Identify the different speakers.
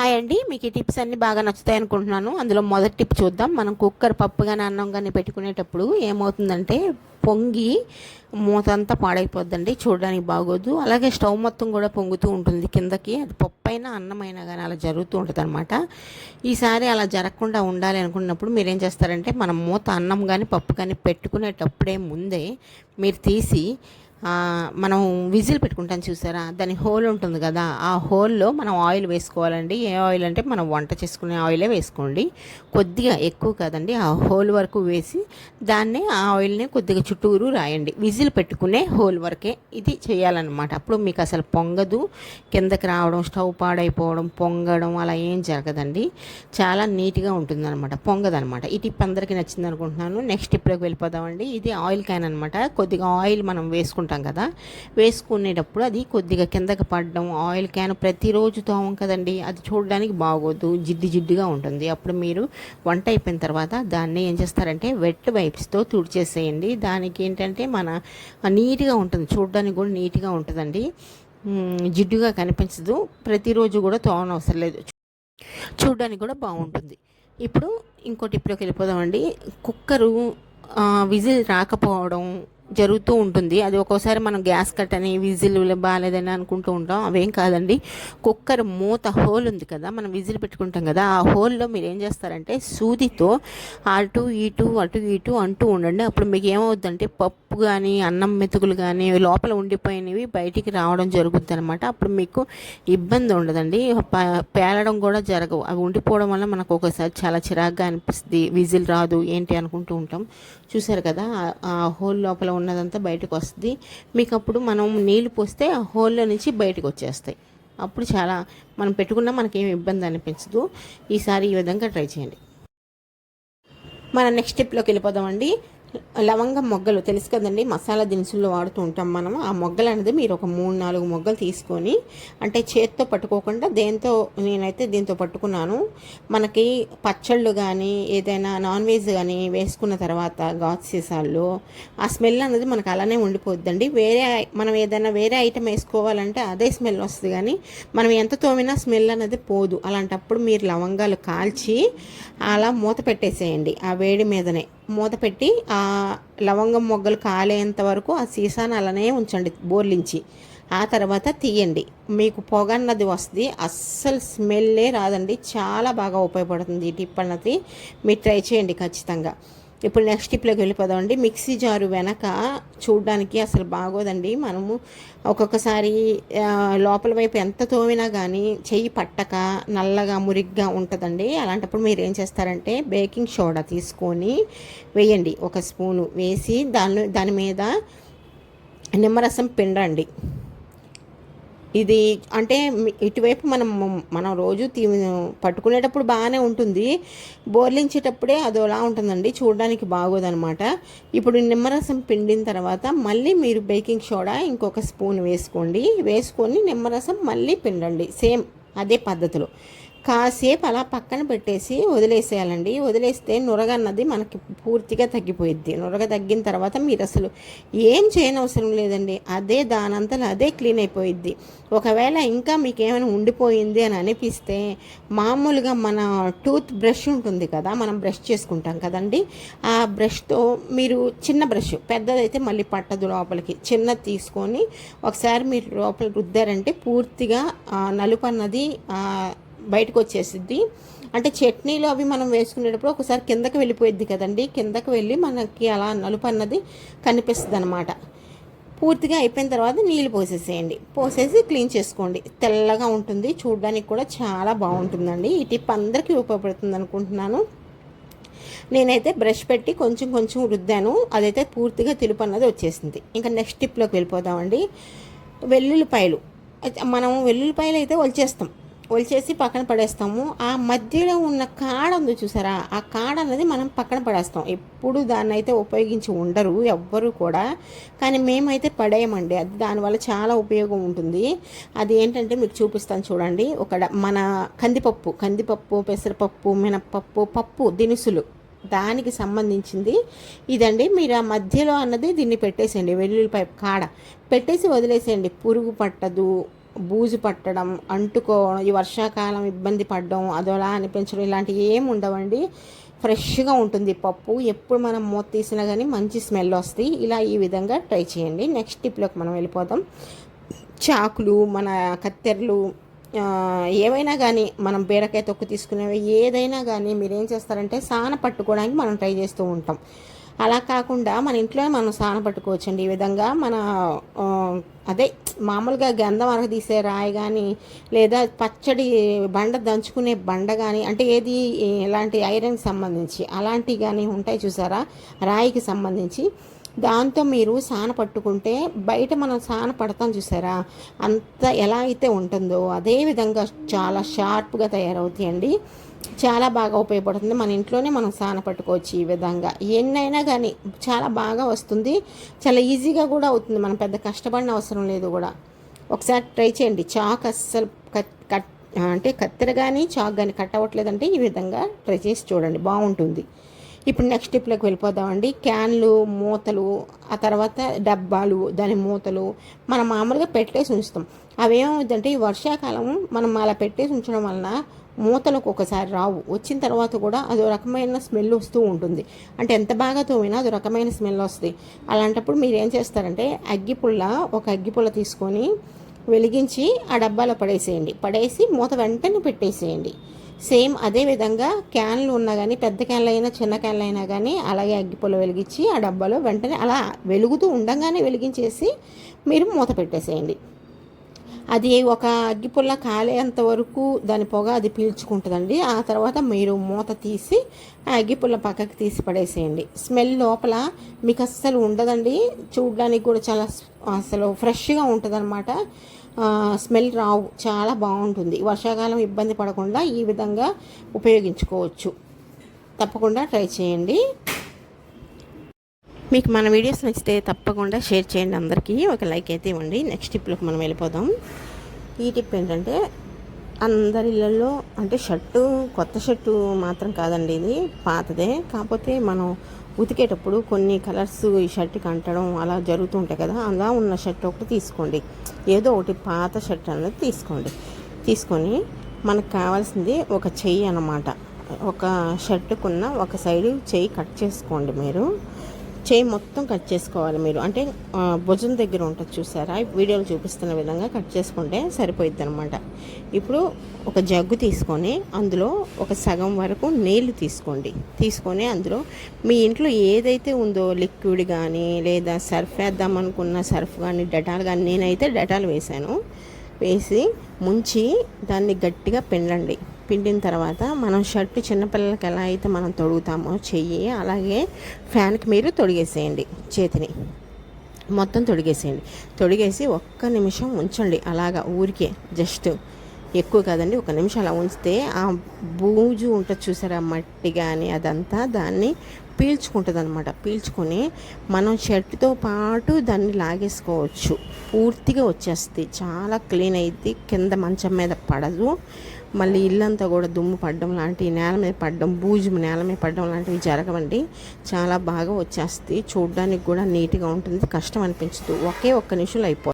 Speaker 1: Hi అండి. మీకు ఈ టిప్స్ అన్ని బాగా నచ్చుతాయి అనుకుంటున్నాను. అందులో మొదటి టిప్ చూద్దాం. మనం కుక్కర్ పప్పు కానీ అన్నం కానీ పెట్టుకునేటప్పుడు ఏమవుతుందంటే పొంగి మూత అంతా పాడైపోద్దండి. చూడడానికి బాగోదు. అలాగే స్టవ్ మొత్తం కూడా పొంగుతూ ఉంటుంది కిందకి. అది పప్పు అయినా అన్నం కానీ అలా జరుగుతూ ఉంటుంది అనమాట ఈసారి అలా జరగకుండా ఉండాలి అనుకున్నప్పుడు మీరేం చేస్తారంటే మనం మూత అన్నం కానీ పప్పు కానీ పెట్టుకునేటప్పుడే ముందే మీరు తీసి మనం విజిల్ పెట్టుకుంటాం చూసారా? దాని హోల్ ఉంటుంది కదా ఆ హోల్లో మనం ఆయిల్ వేసుకోవాలండి. ఏ ఆయిల్ అంటే మనం వంట చేసుకునే ఆయిలే వేసుకోండి. కొద్దిగా ఎక్కువ కాదండి ఆ హోల్ వరకు వేసి దాన్నే ఆ ఆయిల్ని కొద్దిగా చుట్టూరు రాయండి. విజిల్ పెట్టుకునే హోల్ వరకే ఇది చేయాలన్నమాట. అప్పుడు మీకు అసలు పొంగదు. కిందకి రావడం స్టవ్ పాడైపోవడం పొంగడం అలా ఏం జరగదండి. చాలా నీట్గా ఉంటుందన్నమాట పొంగదనమాట ఈ టిప్ అందరికీ నచ్చింది అనుకుంటున్నాను నెక్స్ట్ టిప్లోకి వెళ్ళిపోదామండి. ఇది ఆయిల్ క్యాన్ అనమాట కొద్దిగా ఆయిల్ మనం వేసుకుంటాం కదా వేసుకునేటప్పుడు అది కొద్దిగా కిందకి పడడం ఆయిల్ క్యాన్ ప్రతిరోజు తోమం కదండి అది చూడడానికి బాగోదు జిడ్డు జిడ్డుగా ఉంటుంది. అప్పుడు మీరు వంట అయిపోయిన తర్వాత దాన్ని ఏం చేస్తారంటే వెట్ వైప్స్తో తుడిచేసేయండి. దానికి ఏంటంటే మన నీట్గా ఉంటుంది చూడడానికి కూడా నీట్గా ఉంటుందండి. జిడ్డుగా కనిపించదు ప్రతిరోజు కూడా తోమన అవసరం లేదు. చూడడానికి కూడా బాగుంటుంది. ఇప్పుడు ఇంకోటి ఇప్పుడుకి వెళ్ళిపోదామండి. కుక్కరు విజిల్ రాకపోవడం జరుగుతూ ఉంటుంది. అది ఒక్కోసారి మనం గ్యాస్ కట్ అని విజిల్ బాగాలేదని అనుకుంటూ ఉంటాం. అవేం కాదండి. కుక్కర్ మూత హోల్ ఉంది కదా మనం విజిల్ పెట్టుకుంటాం కదా ఆ హోల్లో మీరు ఏం చేస్తారంటే సూదితో అటు ఇటు అటు ఇటు అంటూ ఉండండి. అప్పుడు మీకు ఏమవుద్దంటే పప్పు కానీ అన్నం మెతుకులు కానీ లోపల ఉండిపోయినవి బయటికి రావడం జరుగుద్ది అనమాట అప్పుడు మీకు ఇబ్బంది ఉండదండి. పేలడం కూడా జరగవు. అవి ఉండిపోవడం వల్ల మనకు ఒకసారి చాలా చిరాగ్గా అనిపిస్తుంది. విజిల్ రాదు ఏంటి అనుకుంటూ ఉంటాం. చూసారు కదా ఆ హోల్ లోపల ఉన్నదంతా బయటకు వస్తుంది. మీకు అప్పుడు మనం నీళ్ళు పోస్తే ఆ హోల్లో నుంచి బయటకు వచ్చేస్తాయి. అప్పుడు చాలా మనం పెట్టుకున్నా మనకేం ఇబ్బంది అనిపించదు. ఈసారి ఈ విధంగా ట్రై చేయండి. మన నెక్స్ట్ స్టెప్లోకి వెళ్ళిపోదామండి. లవంగం మొగ్గలు. తెలుసు కదండి మసాలా దినుసుల్లో వాడుతూ ఉంటాం మనం. ఆ మొగ్గలు అనేది మీరు ఒక మూడు నాలుగు మొగ్గలు తీసుకొని అంటే చేత్తో పట్టుకోకుండా దేంతో నేనైతే దీంతో పట్టుకున్నాను. మనకి పచ్చళ్ళు కానీ ఏదైనా నాన్ వెజ్ కానీ వేసుకున్న తర్వాత గాజ్ సీసాల్లో ఆ స్మెల్ అనేది మనకు అలానే ఉండిపోద్దండి. వేరే మనం ఏదైనా వేరే ఐటెం వేసుకోవాలంటే అదే స్మెల్ వస్తుంది కానీ మనం ఎంత తోమినా స్మెల్ అనేది పోదు. అలాంటప్పుడు మీరు లవంగాలు కాల్చి అలా మూత పెట్టేసేయండి. ఆ వేడి మీదనే. మూత పెట్టి ఆ లవంగం మొగ్గలు కాలేంత వరకు ఆ సీసాను అలానే ఉంచండి బోర్లించి. ఆ తర్వాత తీయండి. మీకు పొగ అన్నది వస్తుంది. అస్సలు స్మెల్లే రాదండి. చాలా బాగా ఉపయోగపడుతుంది ఈ టిప్ అన్నది మీరు ట్రై చేయండి ఖచ్చితంగా. ఇప్పుడు నెక్స్ట్ టిప్లోకి వెళ్ళిపోదామండి మిక్సీ జారు వెనక చూడడానికి అసలు బాగోదండి. మనము ఒక్కొక్కసారి లోపల వైపు ఎంత తోమినా కానీ చెయ్యి పట్టక నల్లగా మురిగ్గా ఉంటుందండి. అలాంటప్పుడు మీరు ఏం చేస్తారంటే బేకింగ్ సోడా తీసుకొని వేయండి. ఒక స్పూను వేసి దాని దాని మీద నిమ్మరసం పిండండి. ఇది అంటే ఇటువైపు మనం మనం రోజు తీ పట్టుకునేటప్పుడు బాగానే ఉంటుంది. బోర్లించేటప్పుడే అదోలా ఉంటుందండి. చూడడానికి బాగోదనమాట ఇప్పుడు నిమ్మరసం పిండిన తర్వాత మళ్ళీ మీరు బేకింగ్ సోడా ఇంకొక స్పూన్ వేసుకోండి. వేసుకొని నిమ్మరసం మళ్ళీ పిండండి. సేమ్ అదే పద్ధతిలో. కాసేపు అలా పక్కన పెట్టేసి వదిలేసేయాలండి. వదిలేస్తే నురగ అన్నది మనకి పూర్తిగా తగ్గిపోయిద్ది. నురగ తగ్గిన తర్వాత మీరు అసలు ఏం చేయనవసరం లేదండి. అదే దానంతలో అదే క్లీన్ అయిపోయిద్ది. ఒకవేళ ఇంకా మీకు ఏమైనా ఉండిపోయింది అని అనిపిస్తే మామూలుగా మన టూత్ బ్రష్ ఉంటుంది కదా మనం బ్రష్ చేసుకుంటాం కదండి. ఆ బ్రష్తో మీరు చిన్న బ్రష్ పెద్దదైతే మళ్ళీ పట్టదు లోపలికి. చిన్నది తీసుకొని ఒకసారి మీరు లోపల రుద్దారంటే పూర్తిగా నలుపు అన్నది బయటకు వచ్చేసిద్ది అంటే చట్నీలు అవి మనం వేసుకునేటప్పుడు ఒకసారి కిందకి వెళ్ళిపోయిద్ది కదండి. కిందకి వెళ్ళి మనకి అలా నలుపు అన్నది కనిపిస్తుంది అనమాట పూర్తిగా అయిపోయిన తర్వాత నీళ్ళు పోసేసేయండి. పోసేసి క్లీన్ చేసుకోండి. తెల్లగా ఉంటుంది. చూడడానికి కూడా చాలా బాగుంటుందండి. ఈ టిప్ అందరికీ ఉపయోగపడుతుంది అనుకుంటున్నాను. నేనైతే బ్రష్ పెట్టి కొంచెం కొంచెం రుద్దాను. అదైతే పూర్తిగా తెలుపు అన్నది వచ్చేసింది. ఇంకా నెక్స్ట్ టిప్లోకి వెళ్ళిపోదామండి. వెల్లుల్లిపాయలు. అయితే మనం వెల్లుల్లిపాయలు అయితే వల్చేస్తాం. ఒలిచేసి పక్కన పడేస్తాము. ఆ మధ్యలో ఉన్న కాడ ఉంది చూసారా? ఆ కాడ అనేది మనం పక్కన పడేస్తాం. ఎప్పుడు దాన్ని అయితే ఉపయోగించి ఉండరు ఎవ్వరు కూడా. కానీ మేమైతే పడేయమండి. అది దానివల్ల చాలా ఉపయోగం ఉంటుంది. అది ఏంటంటే మీకు చూపిస్తాను చూడండి. ఒక మన కందిపప్పు కందిపప్పు పెసరపప్పు మినప్పప్పు పప్పు దినుసులు దానికి సంబంధించింది. ఇదండి మీరు ఆ మధ్యలో అన్నది దీన్ని పెట్టేసేయండి. వెల్లుల్లిపాయ కాడ పెట్టేసి వదిలేసేయండి. పురుగు పట్టదు. బూజు పట్టడం అంటుకోవడం ఈ వర్షాకాలం ఇబ్బంది పడడం అదోలా అనిపించడం ఇలాంటివి ఏమి ఉండవండి. ఫ్రెష్గా ఉంటుంది పప్పు. ఎప్పుడు మనం మూత తీసినా కానీ మంచి స్మెల్ వస్తాయి. ఇలా ఈ విధంగా ట్రై చేయండి. నెక్స్ట్ టిప్లోకి మనం వెళ్ళిపోదాం. చాకులు మన కత్తెరలు ఏవైనా కానీ మనం బీరకాయ తొక్కు తీసుకునేవి ఏదైనా కానీ మీరు ఏం చేస్తారంటే సాన పట్టుకోవడానికి మనం ట్రై చేస్తూ ఉంటాం. అలా కాకుండా మన ఇంట్లో మనం స్నానం పట్టుకోవచ్చండి. ఈ విధంగా మన అదే మామూలుగా గంధం అరగదీసే రాయి కానీ లేదా పచ్చడి బండ దంచుకునే బండ కానీ అంటే ఏది ఎలాంటి ఐరన్కి సంబంధించి అలాంటివి కానీ ఉంటాయి చూసారా? రాయికి సంబంధించి. దాంతో మీరు సాన పట్టుకుంటే బయట మనం సాన పడతాం చూసారా? అంత ఎలా అయితే ఉంటుందో అదే విధంగా చాలా షార్ప్గా తయారవుతాయండి. చాలా బాగా ఉపయోగపడుతుంది. మన ఇంట్లోనే మనం సాన పట్టుకోవచ్చు ఈ విధంగా. ఎన్నైనా కానీ చాలా బాగా వస్తుంది. చాలా ఈజీగా కూడా అవుతుంది. మనం పెద్ద కష్టపడిన అవసరం లేదు కూడా. ఒకసారి ట్రై చేయండి. చాక్ అస్సలు కట్ కట్ అంటే కత్తెర కానీ చాక్ కానీ కట్ అవ్వట్లేదంటే ఈ విధంగా ట్రై చేసి చూడండి. బాగుంటుంది. ఇప్పుడు నెక్స్ట్ స్టెప్లోకి వెళ్ళిపోదామండి క్యాన్లు మూతలు ఆ తర్వాత డబ్బాలు దాని మూతలు. మనం మామూలుగా పెట్టేసి ఉంచుతాం. అవేమవుతుందంటే ఈ వర్షాకాలం మనం అలా పెట్టేసి ఉంచడం వలన మూతలకు ఒకసారి రావు. వచ్చిన తర్వాత కూడా అదో రకమైన స్మెల్ వస్తూ ఉంటుంది. అంటే ఎంత బాగా తోమినా అదో రకమైన స్మెల్ వస్తుంది. అలాంటప్పుడు మీరు ఏం చేస్తారంటే అగ్గిపుల్ల ఒక అగ్గిపుల్ల తీసుకొని వెలిగించి ఆ డబ్బాలో పడేసేయండి. పడేసి మూత వెంటనే పెట్టేసేయండి. సేమ్ అదే విధంగా క్యాన్లు ఉన్నా కానీ పెద్ద క్యాన్లు అయినా చిన్న క్యాన్లు అయినా కానీ అలాగే అగ్గిపుల్ల వెలిగించి ఆ డబ్బాలో వెంటనే అలా వెలుగుతూ ఉండగానే వెలిగించేసి మీరు మూత పెట్టేసేయండి. అది ఒక అగ్గిపుల్ల కాలేంత వరకు దాని పొగ అది పీల్చుకుంటుందండి. ఆ తర్వాత మీరు మూత తీసి ఆ అగ్గిపుల్ల పక్కకి తీసి పడేసేయండి. స్మెల్ లోపల మీకు అస్సలు ఉండదండి. చూడడానికి కూడా చాలా అసలు ఫ్రెష్గా ఉంటుందన్నమాట. స్మెల్ రావు. చాలా బాగుంటుంది. వర్షాకాలం ఇబ్బంది పడకుండా ఈ విధంగా ఉపయోగించుకోవచ్చు. తప్పకుండా ట్రై చేయండి. మీకు మన వీడియోస్ నచ్చితే తప్పకుండా షేర్ చేయండి అందరికీ. ఒక లైక్ అయితే ఇవ్వండి. నెక్స్ట్ టిప్లోకి మనం వెళ్ళిపోదాం. ఈ టిప్ ఏంటంటే అందరి ఇళ్ళల్లో అంటే షర్టు కొత్త షర్టు మాత్రం కాదండి ఇది పాతదే. కాకపోతే మనం ఉతికేటప్పుడు కొన్ని కలర్స్ ఈ షర్ట్కి అంటడం అలా జరుగుతూ ఉంటాయి కదా అలా ఉన్న షర్ట్ ఒకటి తీసుకోండి. ఏదో ఒకటి పాత షర్ట్ అనేది తీసుకోండి. తీసుకొని మనకు కావాల్సింది ఒక చెయ్యి అన్నమాట. ఒక షర్టుకున్న ఒక సైడు చెయ్యి కట్ చేసుకోండి మీరు. చేయి మొత్తం కట్ చేసుకోవాలి మీరు. అంటే భుజం దగ్గర ఉంటుంది చూసారా? వీడియోలు చూపిస్తున్న విధంగా కట్ చేసుకుంటే సరిపోయిద్ది అనమాట ఇప్పుడు ఒక జగ్గు తీసుకొని అందులో ఒక సగం వరకు నీళ్ళు తీసుకోండి. తీసుకొని అందులో మీ ఇంట్లో ఏదైతే ఉందో లిక్విడ్ కానీ లేదా సర్ఫ్ వేద్దాం అనుకున్న సర్ఫ్ కానీ డెటాల్ కానీ నేనైతే డటాల్ వేసాను వేసి ముంచి దాన్ని గట్టిగా పిండండి. పిండిన తర్వాత మనం షర్ట్ చిన్నపిల్లలకి ఎలా అయితే మనం తొడుగుతామో చెయ్యి అలాగే ఫ్యాన్కి మీరు తొడిగేసేయండి చేతిని. మొత్తం తొడిగేసేయండి. తొడిగేసి ఒక్క నిమిషం ఉంచండి. అలాగా ఊరికే జస్ట్ ఎక్కువ కాదండి ఒక నిమిషం అలా ఉంచితే ఆ బూజు ఉంటుంది చూసారా మట్టి కానీ అదంతా దాన్ని పీల్చుకుంటుంది అనమాట పీల్చుకొని మనం షర్ట్తో పాటు దాన్ని లాగేసుకోవచ్చు. పూర్తిగా వచ్చేస్తుంది. చాలా క్లీన్ అయింది కింద మంచం మీద పడదు. మళ్ళీ ఇల్లంతా కూడా దుమ్ము పడడం లాంటివి నేల మీద పడడం బూజు నేల మీద పడడం లాంటివి జరగవండి. చాలా బాగా వచ్చేస్తుంది. చూడడానికి కూడా నీట్గా ఉంటుంది. కష్టం అనిపించదు. ఒకే ఒక్క నిమిషంలో అయిపోతుంది